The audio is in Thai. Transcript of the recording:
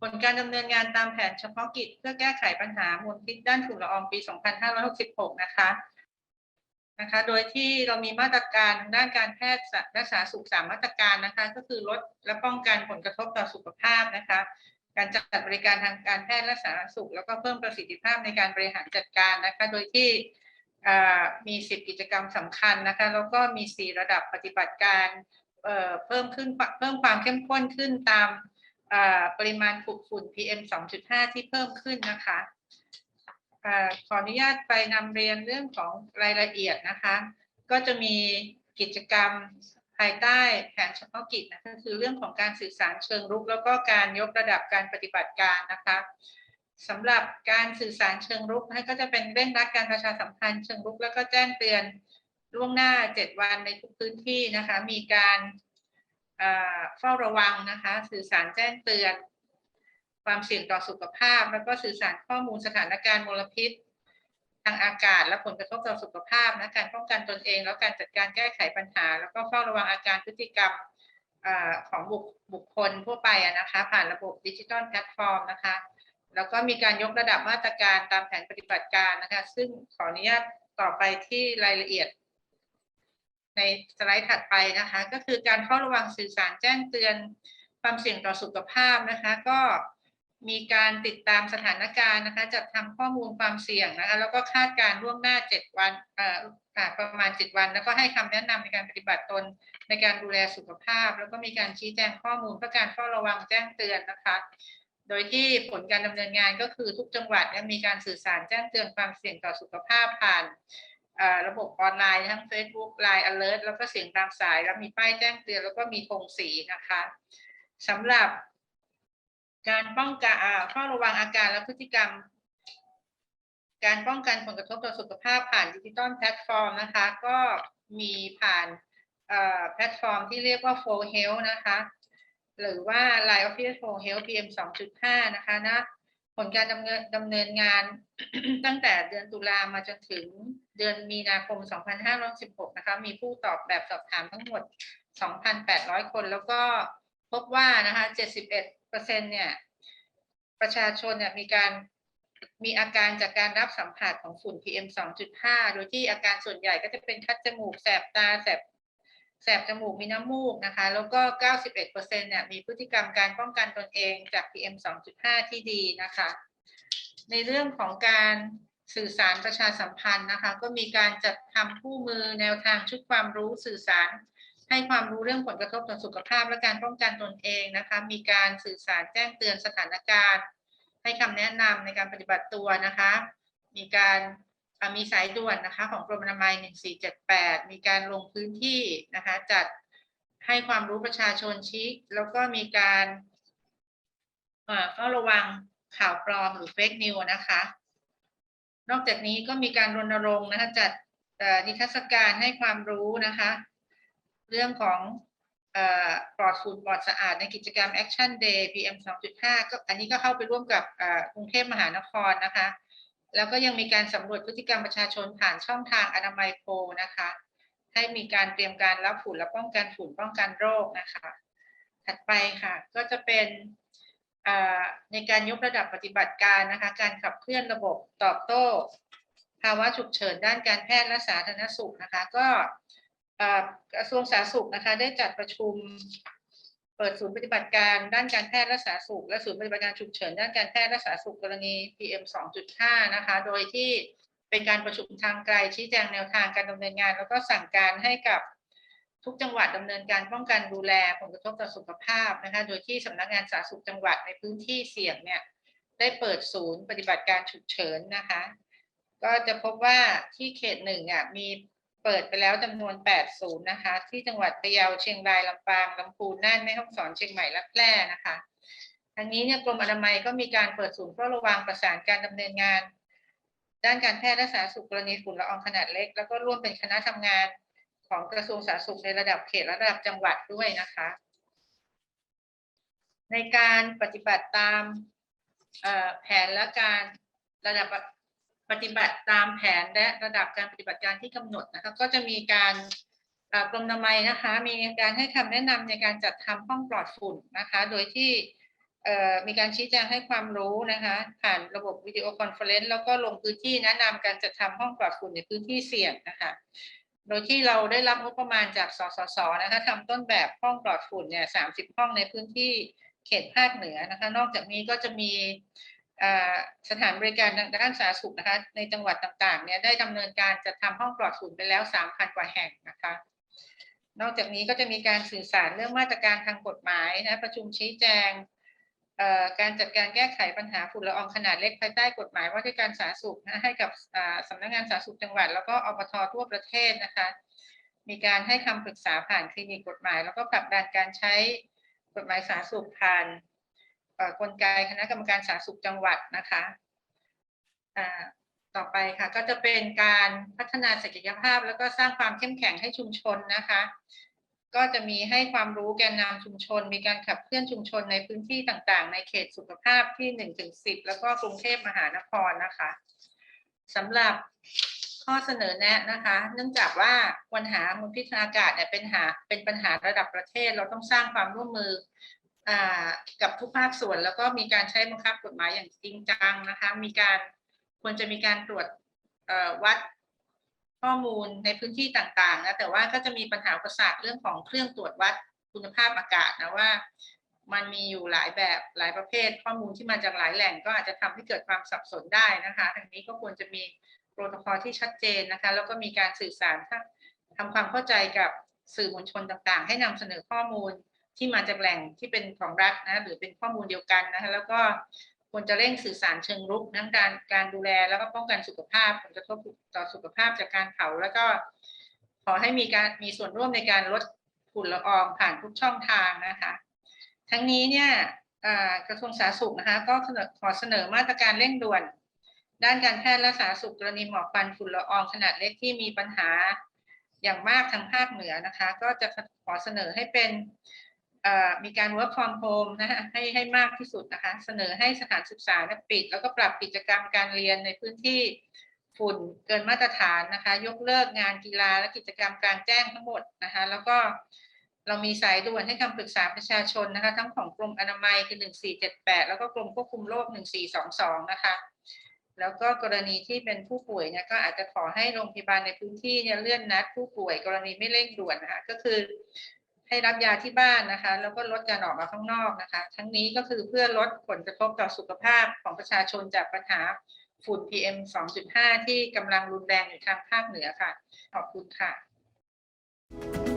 ผลการดำเนินงานตามแผนเฉพาะกิจ เพื่อแก้ไขปัญหามลพิษด้านฝุ่นละอองปี 2566 นะคะนะคะ โดยที่เรามีมาตรการทางด้านการแพทย์และสาธารณสุขสามมาตรการนะคะ ก็คือลดและป้องกันผลกระทบต่อสุขภาพนะคะ การจัดบริการทางการแพทย์และสาธารณสุข แล้วก็เพิ่มประสิทธิภาพในการบริหารจัดการนะคะ โดยที่มี 10 กิจกรรมสำคัญนะคะ แล้วก็มี 4 ระดับปฏิบัติการเเพิ่มขึ้นเพิ่มความเข้มข้นขึ้นตาม ปริมาณฝุ่น PM 2.5 ที่เพิ่มขึ้นนะคะอขออนุญาตไปนำเรียนเรื่องของรายละเอียดนะคะ ก็จะมีกิจกรรมภายใต้แผนเฉพาะกิจนะคะคือเรื่องของการสื่อสารเชิงรุก แล้วก็การยกระดับการปฏิบัติการนะคะสำหรับการสื่อสารเชิงรุกนะก็จะเป็นเร่งรัดการประชาสัมพันธ์เชิงรุก แล้วก็แจ้งเตือนล่วงหน้า 7 วันในทุกพื้นที่นะคะ มีการ เฝ้าระวังนะคะ สื่อสารแจ้งเตือน ความเสี่ยงต่อสุขภาพ แล้วก็สื่อสารข้อมูลสถานการณ์มลพิษ ทางอากาศและผลกระทบต่อสุขภาพนะการป้องกันตนเอง แล้วการจัดการแก้ไขปัญหา แล้วก็เฝ้าระวังอาการพฤติกรรมของบุคบุคคลทั่วไปนะคะ ผ่านระบบดิจิทัลแพลตฟอร์มนะคะ แล้วก็มีการยกระดับมาตรการตามแผนปฏิบัติการนะคะ ซึ่งขออนุญาตต่อไปที่รายละเอียด ในสไลด์ถัดไปนะคะ ก็คือการเฝ้าระวังสื่อสารแจ้งเตือนความเสี่ยงต่อสุขภาพนะคะ ก็มีการติดตามสถานการณ์นะคะ จัดทำข้อมูลความเสี่ยงนะคะ แล้วก็คาดการณ์ล่วงหน้า 7 วันเอ่อประมาณ 7 วัน แล้วก็ให้คำแนะนำในการปฏิบัติตนในการดูแลสุขภาพ แล้วก็มีการชี้แจงข้อมูลเพื่อการเฝ้าระวังแจ้งเตือนนะคะ โดยที่ผลการดำเนินงานก็คือทุกจังหวัดมีการสื่อสารแจ้งเตือนความเสี่ยงต่อสุขภาพผ่าน ระบบออนไลน์ทั้ง Facebook Line Alert แล้วก็เสียงตามสาย แล้วมีป้ายแจ้งเตือนแล้วก็มีธงสีนะคะสำหรับการป้องกันเฝ้าระวังอาการและพฤติกรรม การป้องกันผลกระทบต่อสุขภาพผ่านดิจิตอลแพลตฟอร์มนะคะ ก็มีผ่านแพลตฟอร์มที่เรียกว่า f o r Health นะคะ หรือว่า Line Official for Health PM 2.5 นะคะนะ ผลการดำเนินดำเนินงาน ตั้งแต่เดือนตุลามาจนถึงเดือนมีนาคม 2516 นะคะ มีผู้ตอบแบบสอบถามทั้งหมด 2,800 คน แล้วก็พบว่านะคะ 71เปอร์เซ็นเนี่ย ประชาชนเนี่ยมีการมีอาการจากการรับสัมผัสของฝุ่น PM 2.5 โดยที่อาการส่วนใหญ่ก็จะเป็นคัดจมูก แสบตา แสบ แสบจมูกมีน้ำมูกนะคะ แล้วก็ 91เปอร์เซ็นเนี่ยมีพฤติกรรมการป้องกันตนเองจาก PM 2.5 ที่ดีนะคะ ในเรื่องของการสื่อสารประชาสัมพันธ์นะคะ ก็มีการจัดทำคู่มือแนวทางชุดความรู้สื่อสาร ให้ความรู้เรื่องผลกระทบต่อสุขภาพและการป้องกันตนเองนะคะ มีการสื่อสารแจ้งเตือนสถานการณ์ ให้คำแนะนำในการปฏิบัติตัวนะคะ มีการ มีสายด่วนนะคะของกรมอนามัย 1478 มีการลงพื้นที่นะคะจัดให้ความรู้ประชาชนชี้แล้วก็มีการเฝ้าระวังข่าวปลอมหรือเฟกนิวนะคะ นอกจากนี้ก็มีการรณรงค์นะคะจัดนิทรรศการให้ความรู้นะคะ เรื่องของอปลอดฝุ่นปลอดสะอาดในกิจกรรม Action Day PM 2.5 ก็อันนี้ก็เข้าไปร่วมกับกรุงเทพมหานครนะคะ แล้วก็ยังมีการสำรวจพฤติกรรมประชาชนผ่านช่องทางอนามัยโพนะคะ ให้มีการเตรียมการรับฝุ่นและป้องกันฝุ่นป้องกันโรคนะคะ ถัดไปค่ะก็จะเป็นในการยกระดับปฏิบัติการนะคะ การขับเคลื่อนระบบตอบโต้ ภาวะฉุกเฉินด้านการแพทย์และสาธารณสุขนะคะ ก็กระทรวงสาธารณสุขนะคะ ได้จัดประชุม เปิดศูนย์ปฏิบัติการด้านการแพทย์และสาธารณสุข และศูนย์ปฏิบัติการฉุกเฉินด้านการแพทย์และสาธารณสุขกรณี PM 2.5 นะคะ โดยที่เป็นการประชุมทางไกลชี้แจงแนวทางการดำเนินงาน แล้วก็สั่งการให้กับทุกจังหวัดดำเนินการป้องกันดูแลผลกระทบต่อสุขภาพนะคะ โดยที่สำนักงานสาธารณสุขจังหวัดในพื้นที่เสี่ยงเนี่ยได้เปิดศูนย์ปฏิบัติการฉุกเฉินนะคะ ก็จะพบว่าที่เขตหนึ่งอะมี เปิดไปแล้วจำนวน 8 ศูนย์นะคะ ที่จังหวัดพะเยาเชียงรายลำปางลำพูนน่านแม่ฮ่องสอนเชียงใหม่และแพร่นะคะทั้งนี้เนี่ยกรมอนามัยก็มีการเปิดศูนย์เฝ้าระวังประสานการดำเนินงาน ด้านการแพทย์และสาธารณสุขกรณีฝุ่นละอองขนาดเล็ก แล้วก็ร่วมเป็นคณะทำงานของกระทรวงสาธารณสุขในระดับเขตและระดับจังหวัดด้วยนะคะ ในการปฏิบัติตามแผนและการระดับ ปฏิบัติตามแผนและระดับการปฏิบัติการที่กำหนดนะคะก็จะมีการอ่อกรมนามัยนะคะมีการให้คำแนะนำในการจัดทำห้องปลอดฝุ่นนะคะ โดยที่มีการชี้แจงให้ความรู้นะคะ ผ่านระบบวิดีโอคอนเฟอเรนซ์แล้วก็ลงพื้นที่แนะนำการจัดทำห้องปลอดฝุ่นในพื้นที่เสี่ยงนะคะโดยที่เราได้รับงบประมาณจากสสสนะคะทำต้นแบบห้องปลอดฝุ่นเนี่ยสามสิบห้องในพื้นที่เขตภาคเหนือนะคะ นอกจากนี้ก็จะมี สถานบริการทางด้านสาธารณสุขนะคะ ในจังหวัดต่างๆ เนี่ยได้ดำเนินการจัดทำห้องปลอดฝุ่นไปแล้วสามพันกว่าแห่งนะคะ นอกจากนี้ก็จะมีการสื่อสารเรื่องมาตรการทางกฎหมายนะประชุมชี้แจงการจัดการแก้ไขปัญหาฝุ่นละอองขนาดเล็กภายใต้กฎหมายว่าด้วยการสาธารณสุขนะให้กับอ่าสำนักงานสาธารณสุขจังหวัด แล้วก็อปททั่วประเทศนะคะ มีการให้คำปรึกษาผ่านคลินิกกฎหมาย แล้วก็ผลักดันการใช้กฎหมายสาธารณสุขผ่าน กลไกคณะกรรมการสาธารณสุขจังหวัดนะคะต่อไปค่ะก็จะเป็นการพัฒนาศักยภาพ แล้วก็สร้างความเข้มแข็งให้ชุมชนนะคะ ก็จะมีให้ความรู้แกนนำชุมชน มีการขับเคลื่อนชุมชนในพื้นที่ต่างๆ ในเขตสุขภาพที่1นถึงสิแล้วก็กรุงเทพมหานครนะคะสำหรับข้อเสนอแนะนะคะ เนื่องจากว่าปัญหามลพิษทางอากาศเนี่ยเป็นหาเป็นปัญหาระดับประเทศ เราต้องสร้างความร่วมมือ กับทุกภาคส่วนแล้วก็มีการใช้บังคับกฎหมายอย่างจริงจังนะคะ มีการควรจะมีการตรวจวัดข้อมูลในพื้นที่ต่างๆนะแต่ว่าก็จะมีปัญหาอุปสรรคเรื่องของเครื่องตรวจวัดคุณภาพอากาศนะว่า มันมีอยู่หลายแบบหลายประเภท ข้อมูลที่มาจากหลายแหล่งก็อาจจะทำให้เกิดความสับสนได้นะคะทางนี้ก็ควรจะมีโปรโตคอลที่ชัดเจนนะคะ แล้วก็มีการสื่อสารทำความเข้าใจกับสื่อมวลชนต่างๆ ให้นำเสนอข้อมูล ที่มาจากแหล่งที่เป็นของรัฐนะหรือเป็นข้อมูลเดียวกันนะคะแล้วก็ควรจะเร่งสื่อสารเชิงรุกทั้งการการดูแลแล้วก็ป้องกันสุขภาพผลกระทบต่อสุขภาพจากการเผาแล้วก็ ขอให้มีการมีส่วนร่วมในการลดฝุ่นละอองผ่านทุกช่องทางนะคะ ทั้งนี้เนี่ยกระทรวงสาธารณสุขนะคะก็ขอเสนอมาตรการเร่งด่วน ด้านการแพทย์และสาธารณสุขกรณีหมอกควันฝุ่นละอองขนาดเล็กที่มีปัญหาอย่างมากทางภาคเหนือนะคะ ก็จะขอเสนอให้เป็น มีการ work from home นะคะให้ให้มากที่สุดนะคะ เสนอให้สถานศึกษาปิด แล้วก็ปรับกิจกรรมการเรียนในพื้นที่ฝุ่นเกินมาตรฐานนะคะ ยกเลิกงานกีฬาและกิจกรรมกลางแจ้งทั้งหมดนะคะ แล้วก็เรามีสายด่วนให้คำปรึกษาประชาชนนะคะ ทั้งของกรมอนามัยคือ 1478 แล้วก็กรมควบคุมโรค 1422 นะคะ แล้วก็กรณีที่เป็นผู้ป่วยเนี่ยก็อาจจะขอให้โรงพยาบาลในพื้นที่เนี่ยเลื่อนนัดผู้ป่วยกรณีไม่เร่งด่วนนะคะก็คือ ให้รับยาที่บ้านนะคะ แล้วก็ลดการออกมาข้างนอกนะคะ ทั้งนี้ก็คือเพื่อลดผลกระทบต่อสุขภาพของประชาชนจากปัญหาฝุ่น PM 2.5 ที่กำลังรุนแรงอยู่ทางภาคเหนือค่ะ ขอบคุณค่ะ